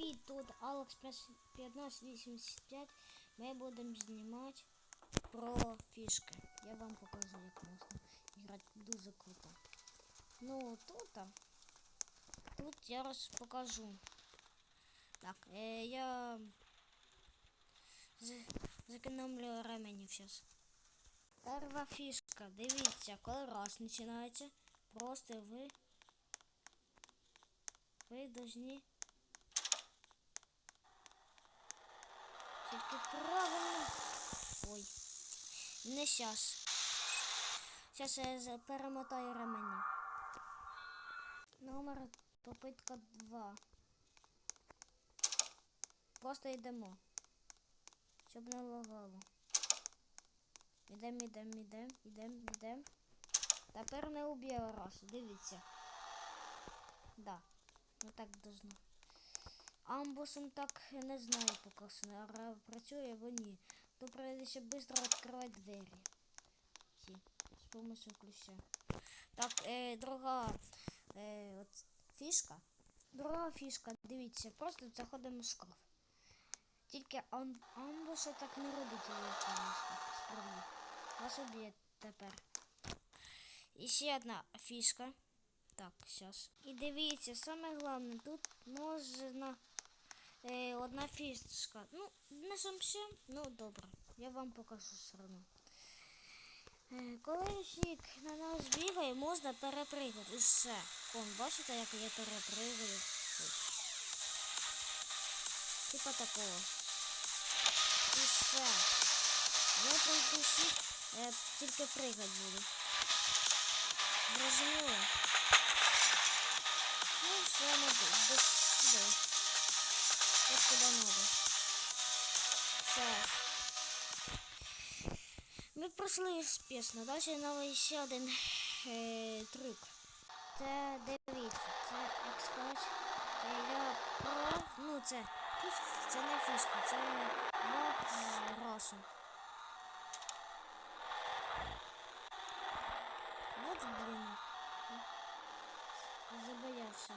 привіт! Тут Алекс 1585. Ми будемо знімати про фішки. Я вам покажу, як можна грати дуже круто. Ну, тут, а, тут я раз покажу. Так, е, я з- зекономлю ременів зараз. Перша фішка. Дивіться, коли раз починається, просто ви, ви должны Тільки правильно. Ой. Не щас. Щас я перемотаю ремені. Номер попитка 2. Просто йдемо. Щоб не лагало. Ідем, ідем, ідем, ідем, ідем. Тепер не уб'є раз. Дивіться. Да. Ну так должно. Амбусом так не знаю поки що, а працює або ні. То прийдеться швидко відкривати двері. Ці, з помощью ключа. Так, е, друга е, от, фішка. Друга фішка, дивіться, просто заходимо в шкаф. Тільки ам, амбуша так не робить справді. Вас уб'є тепер. І ще одна фішка. Так, зараз. І дивіться, саме головне, тут можна е, одна фішка. Ну, не зовсім, ну добре. Я вам покажу все одно. Е, коли фік на нас бігає, можна перепригати. І все. Вон, бачите, як я перепригаю? Типа такого. І все. Я пройду фік, я тільки пригати буду. Зрозуміло? Ну, все. До сюди. Надо. Все. Ми пройшли успішно. Далі новий ще один е, трюк. Це дивіться, це як сказати, е, про. Ну це. Це не фішка, це баг з. Вот блін. Забоявся.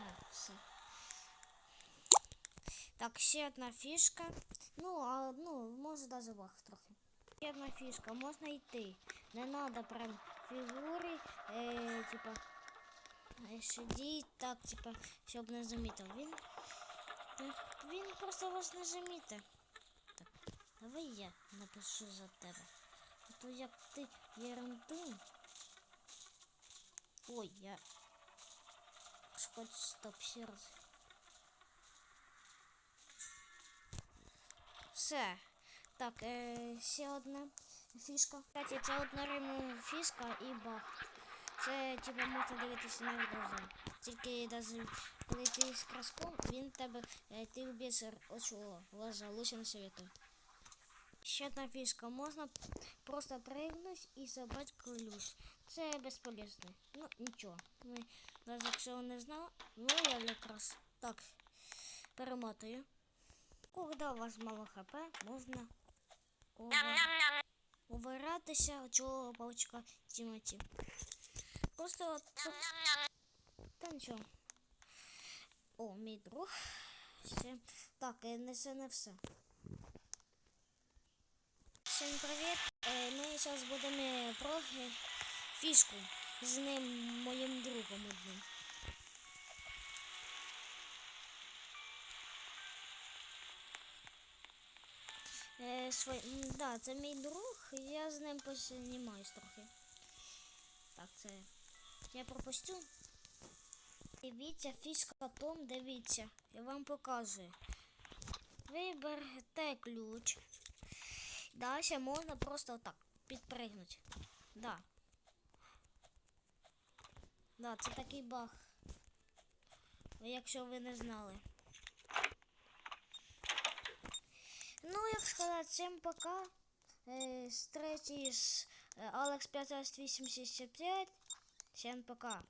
А, все. Так, ще одна фішка. Ну, а, ну, може даже баг трохи. Ще одна фішка, можна йти. Не треба прям фігури, е, типа, е, сидіть так, типа, щоб не замітив. Він, він, просто вас не замітить. Так, давай я напишу за тебе. А то як ти ерунду. Ой, я Хоч стоп, ще раз. Все. Так, е, ще одна фішка. Кстати, це одноримна фішка і баг. Це типа можна дивитися на глаза. Тільки навіть коли ти з краском, він тебе, е, ти без очого глаза, лучше не советую. Ще одна фішка. Можна просто прыгнуть і забрати ключ. Це безполезно. Ну, нічого. Ми, навіть якщо не знав, ну я якраз так перемотую. Коли у вас мало хп, можна увиратися цього паучка Тімоті. Просто от, та нічого. О, мій друг. Ще. Так, це не все. Всім привіт! Е, Ми зараз будемо про е, фішку з ним моїм другом одним. Е, свой... Да, це мій друг, я з ним познімаюсь трохи. Так, це я пропустю. Дивіться, фішка том, дивіться, я вам показую. Виберете ключ. Далі можна просто так підпригнути. Да. Да, це такий баг. Якщо ви не знали. Ну, як сказати, всім пока. Е, З третій з е, Алекс 585. Всім пока.